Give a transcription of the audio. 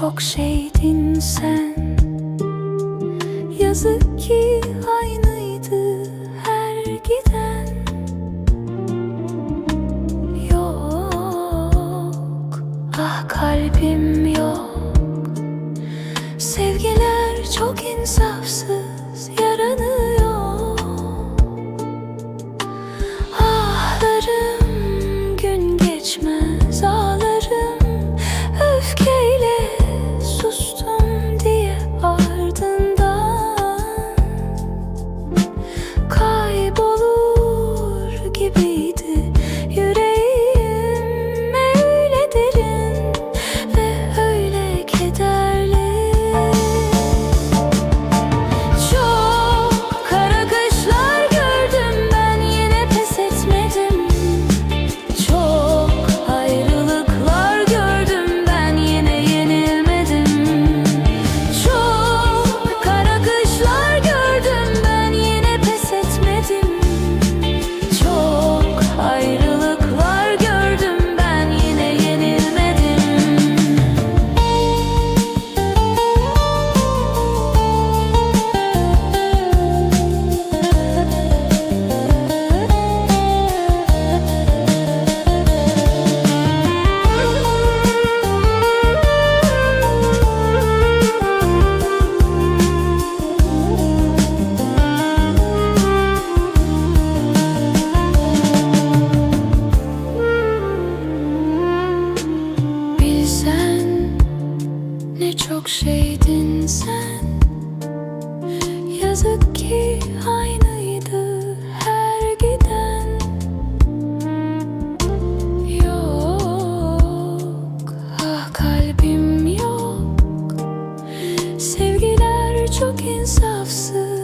çok şeydin sen. Yazık ki aynıydı her giden. Yok, ah kalbim yok. Sevgiler çok insafsız. çok şeydin sen. Yazık ki aynıydı her giden. Yok, ah kalbim yok. Sevgiler çok insafsız.